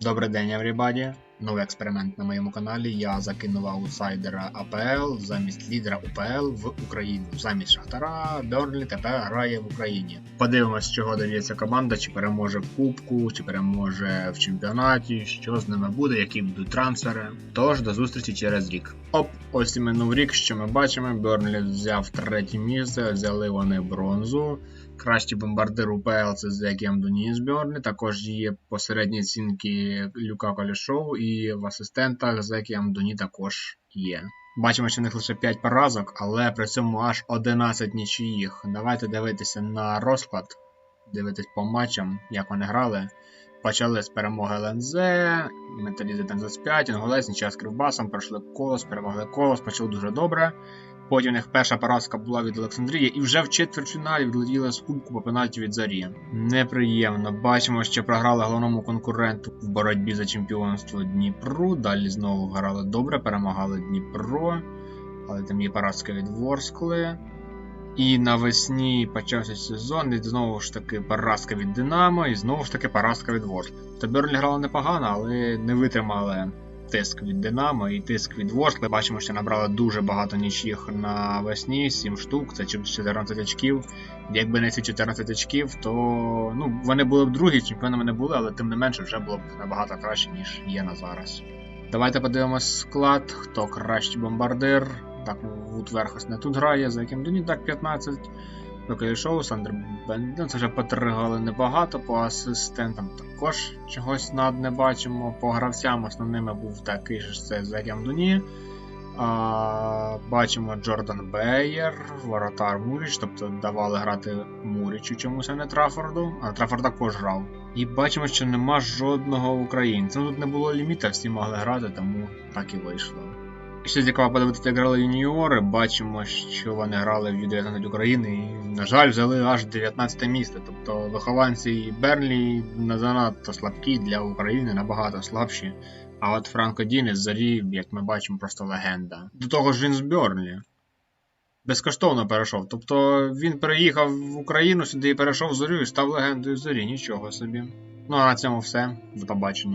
Добрий день, everybody. Новий експеримент на моєму каналі. Я закинув аутсайдера АПЛ замість лідера УПЛ в Україну. Замість Шахтара Берлі тепер грає в Україні. Подивимось, чого дається команда, чи переможе в Кубку, чи переможе в чемпіонаті, що з ними буде, які будуть трансфери. Тож до зустрічі через рік. Оп, ось і минув рік, що ми бачимо. Берлі взяв третє місце, взяли вони бронзу. Кращий бомбардир УПЛ це Зекіам Дуніс Бьорні. Також є посередні оцінки Люка Колішов і в асистентах зекі Амдуні також є. Бачимо, що в них лише 5 поразок, але при цьому аж 11 нічиїх. Давайте дивитися на розклад, дивитись по матчам, як вони грали. Почали з перемоги ЛНЗ, Металізи Тензас 5, Інголець, нічия з Кривбасом, пройшли колос, перемогли колос, почали дуже добре. Потім у них перша поразка була від Олександрії, і вже в четвертьфіналі відлетіли з кубку по пенальті від Зарі. Неприємно. Бачимо, що програли головному конкуренту в боротьбі за чемпіонство Дніпру. Далі знову грали добре, перемагали Дніпро, але там є поразка від Ворскли. І навесні почався сезон, і знову ж таки поразка від Динамо, і знову ж таки поразка від Ворскли. Тобто Берлі грали непогано, але не витримали тиск від Динамо і тиск від Ворскли. Бачимо, що набрали дуже багато нічих навесні, 7 штук, це 14 очків. Якби не ці 14 очків, то ну, вони були б другі, чемпіонами не були, але тим не менше вже було б набагато краще, ніж є на зараз. Давайте подивимось склад, хто кращий бомбардир. Так, Вуд Верхос не тут грає, за яким Дуні так 15. Шоу, Сандер Бенден, це вже потригали небагато, по асистентам також чогось над не бачимо. По гравцям основними був такий ж це Зерям Дуні. А, бачимо Джордан Бейєр, воротар Муріч, тобто давали грати Мурічу чомусь, а не Трафорду, а Трафорд також грав. І бачимо, що нема жодного українця. Ну тут не було ліміта, всі могли грати, тому так і вийшло. Ще цікаво подивитися, як грали юніори. Бачимо, що вони грали в 19 України і, на жаль, взяли аж 19 місце. Тобто вихованці Берлі не занадто слабкі для України, набагато слабші. А от Франко Дінес зарі, як ми бачимо, просто легенда. До того ж він з Бьорлі. Безкоштовно перейшов. Тобто він переїхав в Україну сюди і перейшов в зорю і став легендою зорі. Нічого собі. Ну а на цьому все. До побачення.